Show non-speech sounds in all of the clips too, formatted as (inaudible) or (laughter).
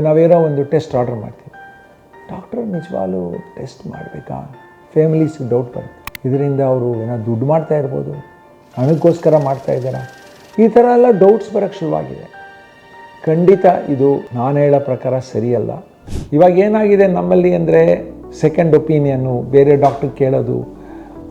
ನಾವೇನೋ ಒಂದು test order ಮಾಡ್ತೀವಿ ಡಾಕ್ಟ್ರು ನಿಜವಾಗ್ಲೂ ಟೆಸ್ಟ್ ಮಾಡಬೇಕಾ? ಫ್ಯಾಮಿಲೀಸ್ ಡೌಟ್ ಬರುತ್ತೆ. ಇದರಿಂದ ಅವರು ಏನೋ ದುಡ್ಡು ಮಾಡ್ತಾ ಇರ್ಬೋದು. ಹಣಕ್ಕೋಸ್ಕರ ಮಾಡ್ತಾ ಇದ್ದಾರಾ? ಈ ಥರ ಎಲ್ಲ ಡೌಟ್ಸ್ ಬರೋಕ್ಕೆ ಶುರುವಾಗಿದೆ. ಖಂಡಿತ ಇದು ನಾನು ಹೇಳೋ ಪ್ರಕಾರ ಸರಿಯಲ್ಲ. ಇವಾಗ ಏನಾಗಿದೆ ನಮ್ಮಲ್ಲಿ ಅಂದರೆ ಸೆಕೆಂಡ್ ಒಪಿನಿಯನ್ನು ಬೇರೆ ಡಾಕ್ಟರ್ ಕೇಳೋದು.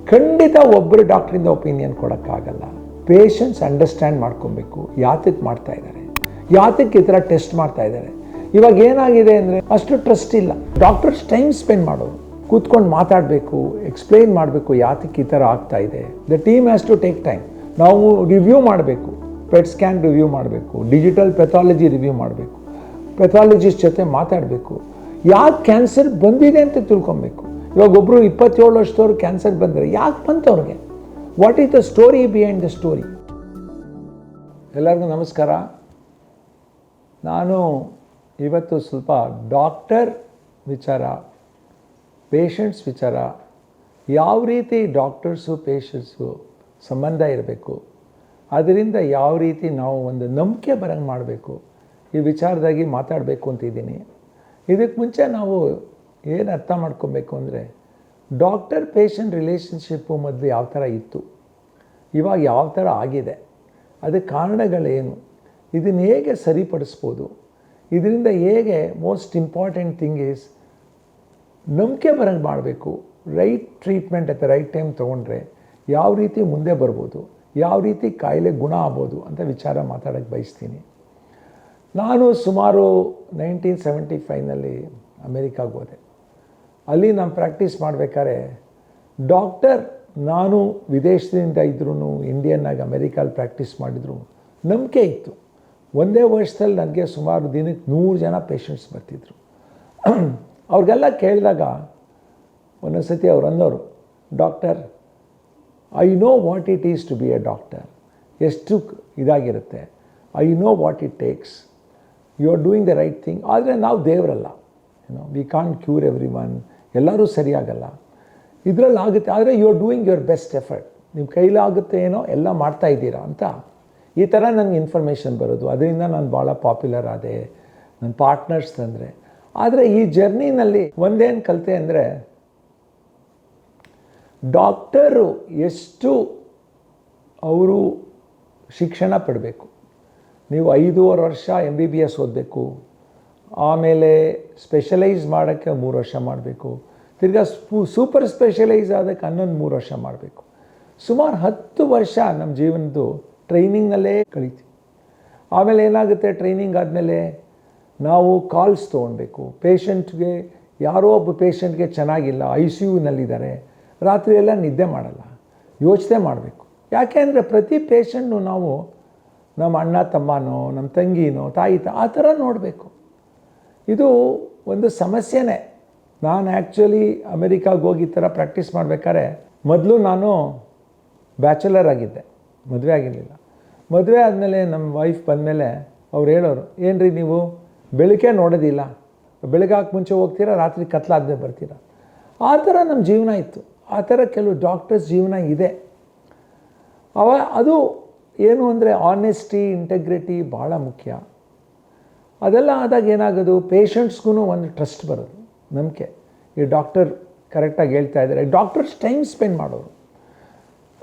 ಖಂಡಿತ ಒಬ್ಬರು ಡಾಕ್ಟ್ರಿಂದ ಒಪಿನಿಯನ್ ಕೊಡೋಕ್ಕಾಗಲ್ಲ. ಪೇಷನ್ಸ್ ಅಂಡರ್ಸ್ಟ್ಯಾಂಡ್ ಮಾಡ್ಕೊಬೇಕು. ಯಾತಕ್ಕೆ ಮಾಡ್ತಾ ಇದ್ದಾರೆ? ಯಾತಕ್ಕೆ ಈ ಥರ ಟೆಸ್ಟ್ ಮಾಡ್ತಾ ಇದ್ದಾರೆ? ಇವಾಗ ಏನಾಗಿದೆ ಅಂದರೆ ಅಷ್ಟು ಟ್ರಸ್ಟ್ ಇಲ್ಲ. ಡಾಕ್ಟರ್ಸ್ ಟೈಮ್ ಸ್ಪೆಂಡ್ ಮಾಡೋದು. ಕೂತ್ಕೊಂಡು ಮಾತಾಡಬೇಕು ಎಕ್ಸ್ಪ್ಲೈನ್ ಮಾಡಬೇಕು ಯಾತಕ್ಕೆ ಈ ಥರ ಆಗ್ತಾ ಇದೆ. The team has to take time ನಾವು ರಿವ್ಯೂ ಮಾಡಬೇಕು. ಪೆಟ್ ಸ್ಕ್ಯಾನ್ ರಿವ್ಯೂ ಮಾಡಬೇಕು. ಡಿಜಿಟಲ್ ಪೆಥಾಲಜಿ ರಿವ್ಯೂ ಮಾಡಬೇಕು. ಪೆಥಾಲಜಿಸ್ಟ್ ಜೊತೆ ಮಾತಾಡಬೇಕು. ಯಾಕೆ ಕ್ಯಾನ್ಸರ್ ಬಂದಿದೆ ಅಂತ ತಿಳ್ಕೊಬೇಕು. ಇವಾಗ ಒಬ್ಬರು ಇಪ್ಪತ್ತೇಳು ವರ್ಷದವ್ರು ಕ್ಯಾನ್ಸರ್ ಬಂದರೆ ಯಾಕೆ ಬಂತು ಅವ್ರಿಗೆ what is the story behind the story ಎಲ್ಲರಿಗೂ ನಮಸ್ಕಾರ. ನಾನು ಇವತ್ತು ಸ್ವಲ್ಪ ಡಾಕ್ಟರ್ ವಿಚಾರ, ಪೇಷಂಟ್ಸ್ ವಿಚಾರ, ಯಾವ ರೀತಿ ಡಾಕ್ಟರ್ಸು, ಪೇಷಂಟ್ಸು ಸಂಬಂಧ ಇರಬೇಕು, ಅದರಿಂದ ಯಾವ ರೀತಿ ನಾವು ಒಂದು ನಂಬಿಕೆ ಬರಂಗೆ ಮಾಡಬೇಕು, ಈ ವಿಚಾರದಾಗಿ ಮಾತಾಡಬೇಕು ಅಂತಿದ್ದೀನಿ ಇದಕ್ಕೆ ಮುಂಚೆ ನಾವು ಏನು ಅರ್ಥ ಮಾಡ್ಕೊಬೇಕು ಅಂದರೆ, ಡಾಕ್ಟರ್, ಪೇಷಂಟ್ ರಿಲೇಷನ್ಶಿಪ್ಪು ಮೊದಲು ಯಾವ ಥರ ಇತ್ತು, ಇವಾಗ ಯಾವ ಥರ ಆಗಿದೆ, ಅದಕ್ಕೆ ಕಾರಣಗಳೇನು, ಇದನ್ನು ಹೇಗೆ ಸರಿಪಡಿಸ್ಬೋದು ಇದರಿಂದ ಹೇಗೆ ಮೋಸ್ಟ್ ಇಂಪಾರ್ಟೆಂಟ್ ಥಿಂಗ್ ಈಸ್ ನಂಬಿಕೆ ಬರಂಗೆ ಮಾಡಬೇಕು. ರೈಟ್ ಟ್ರೀಟ್ಮೆಂಟ್ ಅಥವಾ ರೈಟ್ ಟೈಮ್ ತೊಗೊಂಡ್ರೆ ಯಾವ ರೀತಿ ಮುಂದೆ ಬರ್ಬೋದು, ಯಾವ ರೀತಿ ಕಾಯಿಲೆ ಗುಣ ಆಗ್ಬೋದು ಅಂತ ವಿಚಾರ ಮಾತಾಡೋಕ್ಕೆ ಬಯಸ್ತೀನಿ. ನಾನು ಸುಮಾರು ನೈನ್ಟೀನ್ ಸೆವೆಂಟಿ ಫೈವ್ನಲ್ಲಿ ಅಮೇರಿಕಾಗೆ ಹೋದೆ. ಅಲ್ಲಿ ನಾನು ಪ್ರಾಕ್ಟೀಸ್ ಮಾಡಬೇಕಾದ್ರೆ ಡಾಕ್ಟರ್ ನಾನು ವಿದೇಶದಿಂದ ಇದ್ರೂ ಇಂಡಿಯನ್ನಾಗಿ ಅಮೇರಿಕಲ್ಲಿ ಪ್ರಾಕ್ಟೀಸ್ ಮಾಡಿದ್ರು. ನಂಬಿಕೆ ಇತ್ತು. ಒಂದೇ ವರ್ಷದಲ್ಲಿ ನನಗೆ ಸುಮಾರು ದಿನಕ್ಕೆ ನೂರು ಜನ ಪೇಷಂಟ್ಸ್ ಬರ್ತಿದ್ರು. ಅವ್ರಿಗೆಲ್ಲ ಕೇಳಿದಾಗ ಒಂದೊಂದು ಸತಿ ಅವ್ರು ಅನ್ನೋರು, doctor I know what it is to be a doctor ಎಷ್ಟು ಇದಾಗಿರುತ್ತೆ? I know what it takes you are doing the right thing ಆದರೆ ನಾವು ದೇವರಲ್ಲ. ಏನೋ we can cure every one ಎಲ್ಲರೂ ಸರಿಯಾಗಲ್ಲ. ಇದರಲ್ಲಿ ಆಗುತ್ತೆ ಆದರೆ you are doing your best effort ನಿಮ್ಮ ಕೈಲಾಗುತ್ತೆ ಏನೋ, ಎಲ್ಲ ಮಾಡ್ತಾ ಇದ್ದೀರಾ ಅಂತ ಈ ಥರ ನನಗೆ ಇನ್ಫಾರ್ಮೇಷನ್ ಬರೋದು. ಅದರಿಂದ ನಾನು ಭಾಳ ಪಾಪ್ಯುಲರ್ ಆದೆ. ನನ್ನ ಪಾರ್ಟ್ನರ್ಸ್ ಅಂದರೆ. ಆದರೆ ಈ ಜರ್ನಿನಲ್ಲಿ ಒಂದೇನು ಕಲಿತೆ ಅಂದರೆ ಡಾಕ್ಟರು ಎಷ್ಟು ಅವರು ಶಿಕ್ಷಣ ಪಡಬೇಕು. ನೀವು ಐದೂವರೆ ವರ್ಷ ಎಂ ಬಿ ಬಿ ಎಸ್ ಓದಬೇಕು. ಆಮೇಲೆ ಸ್ಪೆಷಲೈಸ್ ಮಾಡೋಕ್ಕೆ ಮೂರು ವರ್ಷ ಮಾಡಬೇಕು. ತಿರ್ಗಾ ಸ್ಪೂ ಸೂಪರ್ ಸ್ಪೆಷಲೈಸ್ ಆದಕ್ಕೆ ಹನ್ನೊಂದು, ಮೂರು ವರ್ಷ ಮಾಡಬೇಕು. ಸುಮಾರು ಹತ್ತು ವರ್ಷ ನಮ್ಮ ಜೀವನದ್ದು ಟ್ರೈನಿಂಗ್ನಲ್ಲೇ ಕಲಿತೀವಿ ಆಮೇಲೆ ಏನಾಗುತ್ತೆ ಟ್ರೈನಿಂಗ್ ಆದಮೇಲೆ ನಾವು ಕಾಲ್ಸ್ ತೊಗೊಳ್ಬೇಕು ಪೇಷಂಟ್ಗೆ, ಯಾರೋ ಒಬ್ಬ ಪೇಷಂಟ್ಗೆ ಚೆನ್ನಾಗಿಲ್ಲ, ಐ ಸಿ ಯುನಲ್ಲಿದ್ದಾರೆ ರಾತ್ರಿ ಎಲ್ಲ ನಿದ್ದೆ ಮಾಡಲ್ಲ. ಯೋಚನೆ ಮಾಡಬೇಕು. ಯಾಕೆ ಅಂದರೆ ಪ್ರತಿ ಪೇಷಂಟ್ನು ನಾವು ನಮ್ಮ ಅಣ್ಣ, ತಮ್ಮನೋ, ನಮ್ಮ ತಂಗಿನೋ, ತಾಯಿ ತ, ಆ ಥರ ನೋಡಬೇಕು. ಇದು ಒಂದು ಸಮಸ್ಯೆನೇ. ನಾನು ಆ್ಯಕ್ಚುಲಿ ಅಮೆರಿಕಾಗೆ ಹೋಗಿ ಈ ಥರ ಪ್ರಾಕ್ಟೀಸ್ ಮಾಡಬೇಕಾದ್ರೆ ಮೊದಲು ನಾನು ಬ್ಯಾಚುಲರ್ ಆಗಿದ್ದೆ. ಮದುವೆ ಆಗಿರಲಿಲ್ಲ. ಮದುವೆ ಆದಮೇಲೆ ನಮ್ಮ ವೈಫ್ ಬಂದಮೇಲೆ ಅವ್ರು ಹೇಳೋರು ಏನು ರೀ ನೀವು ಬೆಳಗ್ಗೆ ನೋಡೋದಿಲ್ಲ ಬೆಳಗಾಕ್ ಮುಂಚೆ ಹೋಗ್ತೀರಾ, ರಾತ್ರಿ ಕತ್ಲಾದ್ಮೇಲೆ ಬರ್ತೀರಾ? ಆ ಥರ ನಮ್ಮ ಜೀವನ ಇತ್ತು. ಆ ಥರ ಕೆಲವು ಡಾಕ್ಟರ್ಸ್ ಜೀವನ ಇದೆ. ಅವ, ಅದು ಏನು ಅಂದರೆ ಆನೆಸ್ಟಿ ಇಂಟೆಗ್ರಿಟಿ ಭಾಳ ಮುಖ್ಯ. ಅದೆಲ್ಲ ಆದಾಗ ಏನಾಗೋದು ಪೇಷಂಟ್ಸ್ಗೂ ಒಂದು ಟ್ರಸ್ಟ್ ಬರೋದು, ನಂಬಿಕೆ. ಈ ಡಾಕ್ಟರ್ ಕರೆಕ್ಟಾಗಿ ಹೇಳ್ತಾ ಇದ್ದಾರೆ. ಡಾಕ್ಟರ್ಸ್ ಟೈಮ್ ಸ್ಪೆಂಡ್ ಮಾಡೋರು.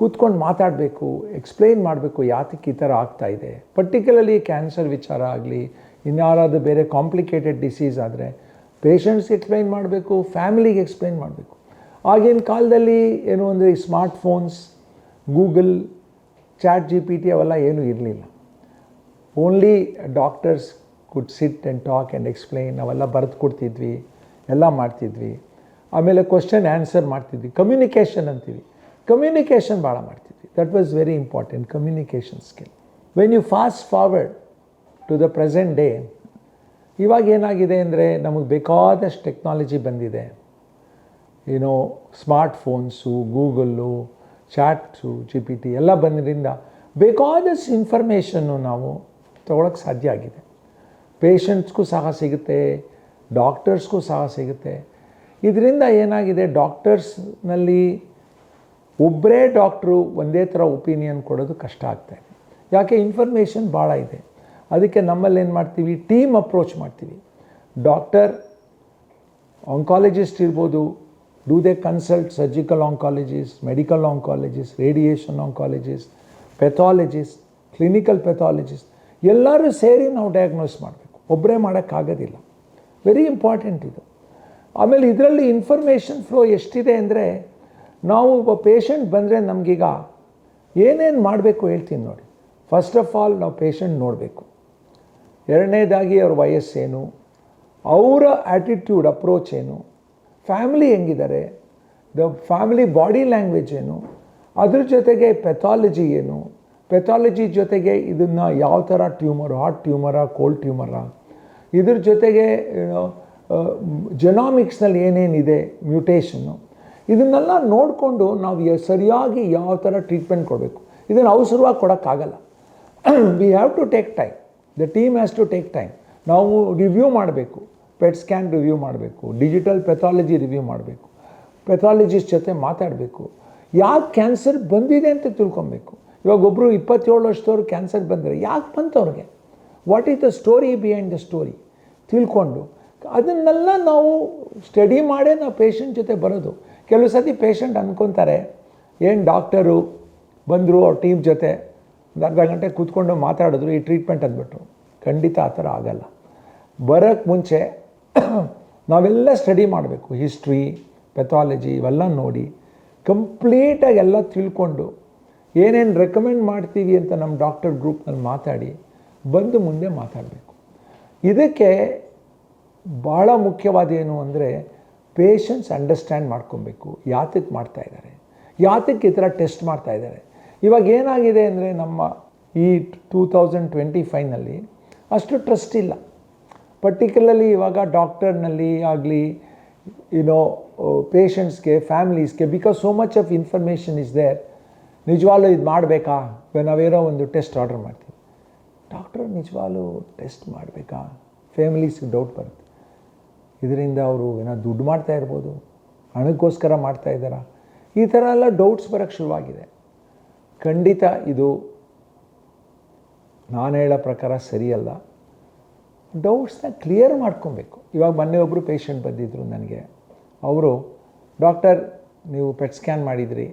ಕೂತ್ಕೊಂಡು ಮಾತಾಡಬೇಕು ಎಕ್ಸ್ಪ್ಲೈನ್ ಮಾಡಬೇಕು ಯಾತಕ್ಕೆ ಈ ಥರ ಆಗ್ತಾಯಿದೆ ಪರ್ಟಿಕ್ಯುಲರ್ಲಿ ಕ್ಯಾನ್ಸರ್ ವಿಚಾರ ಆಗಲಿ, ಇನ್ಯಾರಾದರೂ ಬೇರೆ ಕಾಂಪ್ಲಿಕೇಟೆಡ್ ಡಿಸೀಸ್ ಆದರೆ ಪೇಷಂಟ್ಸ್ಗೆ ಎಕ್ಸ್ಪ್ಲೈನ್ ಮಾಡಬೇಕು ಫ್ಯಾಮಿಲಿಗೆ ಎಕ್ಸ್ಪ್ಲೈನ್ ಮಾಡಬೇಕು. ಆಗಿನ ಕಾಲದಲ್ಲಿ ಏನು ಅಂದರೆ smart phones Google chat G P T ಅವೆಲ್ಲ ಏನೂ ಇರಲಿಲ್ಲ. Only doctors could sit and talk and explain ಅವೆಲ್ಲ ಬರೆದು ಕೊಡ್ತಿದ್ವಿ, ಎಲ್ಲ ಮಾಡ್ತಿದ್ವಿ. ಆಮೇಲೆ ಕ್ವಶನ್ ಆನ್ಸರ್ ಮಾಡ್ತಿದ್ವಿ ಕಮ್ಯುನಿಕೇಷನ್ ಅಂತೀವಿ. ಕಮ್ಯುನಿಕೇಷನ್ ಭಾಳ ಮಾಡ್ತಿದ್ವಿ. That was very important communication skill when you fast forward to the present day ಇವಾಗ ಏನಾಗಿದೆ ಅಂದರೆ ನಮಗೆ ಬೇಕಾದಷ್ಟು ಟೆಕ್ನಾಲಜಿ ಬಂದಿದೆ. ಏನೋ smart phones Google chats G P T ಎಲ್ಲ ಬಂದ್ರಿಂದ ಬೇಕಾದಷ್ಟು ಇನ್ಫಾರ್ಮೇಷನ್ನು ನಾವು ತೊಗೊಳಕ್ಕೆ ಸಾಧ್ಯ ಆಗಿದೆ. ಪೇಷಂಟ್ಸ್ಗೂ ಸಹ ಸಿಗುತ್ತೆ ಡಾಕ್ಟರ್ಸ್ಗೂ ಸಹ ಸಿಗುತ್ತೆ. ಇದರಿಂದ ಏನಾಗಿದೆ ಡಾಕ್ಟರ್ಸ್ನಲ್ಲಿ ಒಬ್ಬರೇ ಡಾಕ್ಟ್ರು ಒಂದೇ ಥರ ಒಪಿನಿಯನ್ ಕೊಡೋದು ಕಷ್ಟ ಆಗ್ತಾಯಿದೆ ಯಾಕೆ? ಇನ್ಫಾರ್ಮೇಷನ್ ಭಾಳ ಇದೆ. ಅದಕ್ಕೆ ನಮ್ಮಲ್ಲಿ ಏನು ಮಾಡ್ತೀವಿ? ಟೀಮ್ ಅಪ್ರೋಚ್ ಮಾಡ್ತೀವಿ. ಡಾಕ್ಟರ್, ಆಂಕಾಲಜಿಸ್ಟ್ ಇರ್ಬೋದು. Do they consult surgical oncologist medical oncologist, radiation oncologist, pathologist, clinical pathologist ಎಲ್ಲರೂ ಸೇರಿ ನಾವು ಡಯಾಗ್ನೋಸ್ ಮಾಡಬೇಕು. ಒಬ್ಬರೇ ಮಾಡೋಕ್ಕಾಗೋದಿಲ್ಲ ವೆರಿ ಇಂಪಾರ್ಟೆಂಟ್ ಇದು. ಆಮೇಲೆ ಇದರಲ್ಲಿ ಇನ್ಫಾರ್ಮೇಷನ್ ಫ್ಲೋ ಎಷ್ಟಿದೆ ಅಂದರೆ ನಾವು ಒಬ್ಬ ಪೇಷಂಟ್ ಬಂದರೆ ನಮಗೀಗ ಏನೇನು ಮಾಡಬೇಕು ಹೇಳ್ತೀನಿ ನೋಡಿ. ಫಸ್ಟ್ ಆಫ್ ಆಲ್ ನಾವು ಪೇಷಂಟ್ ನೋಡಬೇಕು. ಎರಡನೇದಾಗಿ ಅವ್ರ ವಯಸ್ಸೇನು ಅವರ ಆ್ಯಟಿಟ್ಯೂಡ್ ಅಪ್ರೋಚ್ ಏನು? ಫ್ಯಾಮಿಲಿ ಹೆಂಗಿದ್ದಾರೆ? ದ ಫ್ಯಾಮಿಲಿ ಬಾಡಿ ಲ್ಯಾಂಗ್ವೇಜ್ ಏನು? ಅದ್ರ ಜೊತೆಗೆ ಪೆಥಾಲಜಿ ಏನು? ಪೆಥಾಲಜಿ ಜೊತೆಗೆ ಇದನ್ನು ಯಾವ ಥರ ಟ್ಯೂಮರ್ ಹಾಟ್ ಟ್ಯೂಮರಾ ಕೋಲ್ಡ್ ಟ್ಯೂಮರಾ ಇದ್ರ ಜೊತೆಗೆ ಜೆನಾಮಿಕ್ಸ್ನಲ್ಲಿ ಏನೇನಿದೆ? ಮ್ಯೂಟೇಷನ್ನು ಇದನ್ನೆಲ್ಲ ನೋಡಿಕೊಂಡು ನಾವು ಸರಿಯಾಗಿ ಯಾವ ಥರ ಟ್ರೀಟ್ಮೆಂಟ್ ಕೊಡಬೇಕು. ಇದನ್ನು ಅವಸರವಾಗಿ ಕೊಡೋಕ್ಕಾಗಲ್ಲ. We have to take time the team has to take time ನಾವು ರಿವ್ಯೂ ಮಾಡಬೇಕು. ಪೆಟ್ ಸ್ಕ್ಯಾನ್ ರಿವ್ಯೂ ಮಾಡಬೇಕು. ಡಿಜಿಟಲ್ ಪೆಥಾಲಜಿ ರಿವ್ಯೂ ಮಾಡಬೇಕು. ಪೆಥಾಲಜಿಸ್ಟ್ ಜೊತೆ ಮಾತಾಡಬೇಕು. ಯಾಕೆ ಕ್ಯಾನ್ಸರ್ ಬಂದಿದೆ ಅಂತ ತಿಳ್ಕೊಬೇಕು. ಇವಾಗ ಒಬ್ಬರು ಇಪ್ಪತ್ತೇಳು ವರ್ಷದವ್ರು ಕ್ಯಾನ್ಸರ್ ಬಂದರೆ ಯಾಕೆ ಬಂತು ಅವ್ರಿಗೆ what is the story behind the story ತಿಳ್ಕೊಂಡು. ಅದನ್ನೆಲ್ಲ ನಾವು ಸ್ಟಡಿ ಮಾಡೇ ನಾವು ಪೇಷಂಟ್ ಜೊತೆ ಬರೋದು. ಕೆಲವು ಸತಿ ಪೇಷಂಟ್ ಅಂದ್ಕೊತಾರೆ ಏನು ಡಾಕ್ಟರು ಬಂದರು ಅವ್ರ ಟೀಮ್ ಜೊತೆ ಒಂದು ಅರ್ಧ ಗಂಟೆ ಕೂತ್ಕೊಂಡು ಮಾತಾಡಿದ್ರು ಈ ಟ್ರೀಟ್ಮೆಂಟ್ ಅಂದ್ಬಿಟ್ರು ಖಂಡಿತ ಆ ಥರ ಆಗಲ್ಲ. ಬರೋಕ್ಕೆ ಮುಂಚೆ (clears throat) ನಾವೆಲ್ಲ ಸ್ಟಡಿ ಮಾಡಬೇಕು ಹಿಸ್ಟ್ರಿ ಪೆಥಾಲಜಿ ಇವೆಲ್ಲ ನೋಡಿ ಕಂಪ್ಲೀಟಾಗಿ ಎಲ್ಲ ತಿಳ್ಕೊಂಡು ಏನೇನು ರೆಕಮೆಂಡ್ ಮಾಡ್ತೀವಿ ಅಂತ ನಮ್ಮ ಡಾಕ್ಟರ್ ಗ್ರೂಪ್ನಲ್ಲಿ ಮಾತಾಡಿ ಬಂದು ಮುಂದೆ ಮಾತಾಡಬೇಕು. ಇದಕ್ಕೆ ಭಾಳ ಮುಖ್ಯವಾದ ಏನು ಅಂದರೆ ಪೇಷನ್ಸ್ ಅಂಡರ್ಸ್ಟ್ಯಾಂಡ್ ಮಾಡ್ಕೊಬೇಕು. ಯಾತಕ್ಕೆ ಮಾಡ್ತಾ ಇದ್ದಾರೆ? ಯಾತಕ್ಕೆ ಈ ಥರ ಟೆಸ್ಟ್ ಮಾಡ್ತಾ ಇದ್ದಾರೆ? ಇವಾಗ ಏನಾಗಿದೆ ಅಂದರೆ ನಮ್ಮ ಈ ಟೂ ತೌಸಂಡ್ ಟ್ವೆಂಟಿ ಫೈವ್ನಲ್ಲಿ ಅಷ್ಟು ಟ್ರಸ್ಟ್ ಇಲ್ಲ. ಪರ್ಟಿಕ್ಯುಲರ್ಲಿ ಇವಾಗ ಡಾಕ್ಟರ್ನಲ್ಲಿ ಆಗಲಿ ಯುನೋ ಪೇಷಂಟ್ಸ್ಗೆ ಫ್ಯಾಮಿಲೀಸ್ಗೆ because so much of information is there ನಿಜವಾಗ್ಲೂ ಇದು ಮಾಡಬೇಕಾ? ನಾವೇನೋ ಒಂದು ಟೆಸ್ಟ್ ಆರ್ಡರ್ ಮಾಡ್ತೀವಿ. ಡಾಕ್ಟರ್ ನಿಜವಾಗ್ಲೂ ಟೆಸ್ಟ್ ಮಾಡಬೇಕಾ? ಫ್ಯಾಮಿಲೀಸ್ಗೆ ಡೌಟ್ ಬರುತ್ತೆ. ಇದರಿಂದ ಅವರು ಏನೋ ದುಡ್ಡು ಮಾಡ್ತಾ ಇರ್ಬೋದು, ಹಣಕ್ಕೋಸ್ಕರ ಮಾಡ್ತಾ ಇದ್ದಾರಾ? ಈ ಥರ ಎಲ್ಲ ಡೌಟ್ಸ್ ಬರೋಕ್ಕೆ ಶುರುವಾಗಿದೆ. ಖಂಡಿತ ಇದು ನಾನು ಹೇಳೋ ಪ್ರಕಾರ ಸರಿಯಲ್ಲ. ಡೌಟ್ಸ್ನ ಕ್ಲಿಯರ್ ಮಾಡ್ಕೊಬೇಕು. ಇವಾಗ ಮೊನ್ನೆ ಒಬ್ಬರು ಪೇಷಂಟ್ ಬಂದಿದ್ದರು ನನಗೆ. ಅವರು, ಡಾಕ್ಟರ್, ನೀವು ಪೆಟ್ ಸ್ಕ್ಯಾನ್ ಮಾಡಿದ್ರಿ.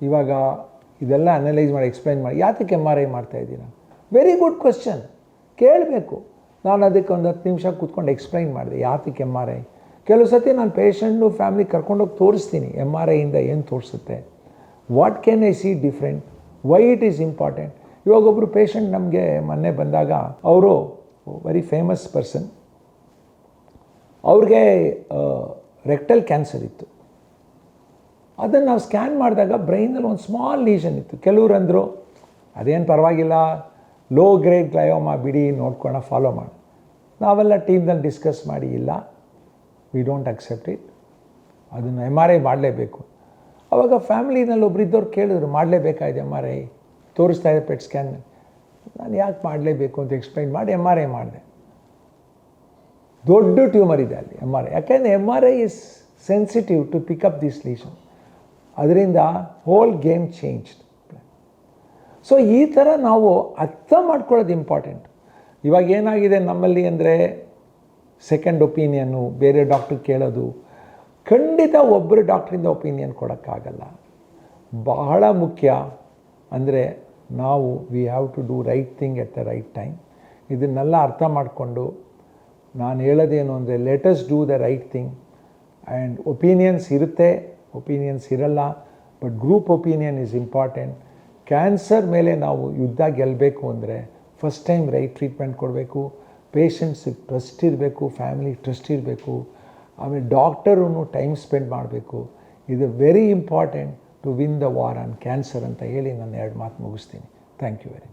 ಇವಾಗ ಇದೆಲ್ಲ ಅನಲೈಸ್ ಮಾಡಿ ಎಕ್ಸ್ಪ್ಲೈನ್ ಮಾಡಿ. ಯಾತಕ್ಕೆ ಎಂ ಆರ್ ಐ ಮಾಡ್ತಾಯಿದ್ದೀರಾ ವೆರಿ ಗುಡ್ ಕ್ವಶನ್ ಕೇಳಬೇಕು. ನಾನು ಅದಕ್ಕೆ ಒಂದು ಹತ್ತು ನಿಮಿಷ ಕೂತ್ಕೊಂಡು ಎಕ್ಸ್ಪ್ಲೈನ್ ಮಾಡಿದೆ, ಯಾತಕ್ಕೆ ಎಂ ಆರ್ ಐ ಕೆಲವು ಸತಿ ನಾನು ಪೇಷಂಟು ಫ್ಯಾಮಿಲಿ ಕರ್ಕೊಂಡೋಗಿ ತೋರಿಸ್ತೀನಿ ಎಂ ಆರ್ ಐಯಿಂದ ಏನು ತೋರಿಸುತ್ತೆ? What can I see different why it is important ಇವಾಗ ಒಬ್ಬರು ಪೇಷಂಟ್ ನಮಗೆ ಮೊನ್ನೆ ಬಂದಾಗ ಅವರು ವೆರಿ ಫೇಮಸ್ ಪರ್ಸನ್ ಅವ್ರಿಗೆ ರೆಕ್ಟಲ್ ಕ್ಯಾನ್ಸರ್ ಇತ್ತು. ಅದನ್ನು ನಾವು ಸ್ಕ್ಯಾನ್ ಮಾಡಿದಾಗ ಬ್ರೈನಲ್ಲಿ ಒಂದು ಸ್ಮಾಲ್ ಲೀಷನ್ ಇತ್ತು. ಕೆಲವ್ರು ಅಂದರು, ಅದೇನು ಪರವಾಗಿಲ್ಲ ಲೋ ಗ್ರೇಡ್ ಗ್ಲಯೋಮಾ ಬಿಡಿ ನೋಡ್ಕೊಳ್ಳೋ ಫಾಲೋ ಮಾಡಿ. ನಾವೆಲ್ಲ ಟೀಮ್ನಲ್ಲಿ ಡಿಸ್ಕಸ್ ಮಾಡಿ, ಇಲ್ಲ ವಿ ಡೋಂಟ್ ಅಕ್ಸೆಪ್ಟ್ ಇಟ್ ಅದನ್ನು ಎಂ ಆರ್ ಐ ಮಾಡಲೇಬೇಕು. ಆವಾಗ ಫ್ಯಾಮಿಲಿನಲ್ಲಿ ಒಬ್ಬರಿದ್ದವ್ರು ಕೇಳಿದ್ರು ಮಾಡಲೇಬೇಕಾಯ್ತು ಎಂ ಆರ್ ಐ ತೋರಿಸ್ತಾ ಇದೆ ಪೆಟ್ ಸ್ಕ್ಯಾನ್ ನಾನು ಯಾಕೆ ಮಾಡಲೇಬೇಕು ಅಂತ ಎಕ್ಸ್ಪ್ಲೈನ್ ಮಾಡಿ ಎಂ ಆರ್ ಐ ಮಾಡಿದೆ. ದೊಡ್ಡ ಟ್ಯೂಮರ್ ಇದೆ ಅಲ್ಲಿ ಎಂ ಆರ್ ಐ ಯಾಕೆಂದರೆ M R I is sensitive to pick up this lesion ಅದರಿಂದ ಹೋಲ್ ಗೇಮ್ ಚೇಂಜ್ ಸೊ ಈ ಥರ ನಾವು ಅರ್ಥ ಮಾಡ್ಕೊಳ್ಳೋದು ಇಂಪಾರ್ಟೆಂಟ್ ಇವಾಗ ಏನಾಗಿದೆ ನಮ್ಮಲ್ಲಿ ಅಂದರೆ ಸೆಕೆಂಡ್ ಒಪಿನಿಯನ್ನು ಬೇರೆ ಡಾಕ್ಟ್ರ್ ಕೇಳೋದು. ಖಂಡಿತ ಒಬ್ಬರು ಡಾಕ್ಟ್ರಿಂದ ಒಪಿನಿಯನ್ ಕೊಡೋಕ್ಕಾಗಲ್ಲ. ಬಹಳ ಮುಖ್ಯ ಅಂದರೆ ನಾವು we have to do right thing at the right time ಇದನ್ನೆಲ್ಲ ಅರ್ಥ ಮಾಡಿಕೊಂಡು ನಾನು ಹೇಳೋದೇನು ಅಂದರೆ let's do the right thing and opinions ಇರುತ್ತೆ ಒಪಿನಿಯನ್ಸ್ ಇರಲ್ಲ but group opinion is important cancer ಮೇಲೆ ನಾವು ಯುದ್ಧ ಗೆಲ್ಲಬೇಕು ಅಂದರೆ ಫಸ್ಟ್ ಟೈಮ್ ರೈಟ್ ಟ್ರೀಟ್ಮೆಂಟ್ ಕೊಡಬೇಕು ಪೇಷಂಟ್ಸಿಗೆ ಟ್ರಸ್ಟ್ ಇರಬೇಕು ಫ್ಯಾಮಿಲಿ ಟ್ರಸ್ಟ್ ಇರಬೇಕು, ಆಮೇಲೆ ಡಾಕ್ಟರೂ ಟೈಮ್ ಸ್ಪೆಂಡ್ ಮಾಡಬೇಕು. ಇದು very important to win the war on cancer ಅಂತ ಹೇಳಿ ನಾನು ಎರಡು ಮಾತು ಮುಗಿಸ್ತೀನಿ. Thank you very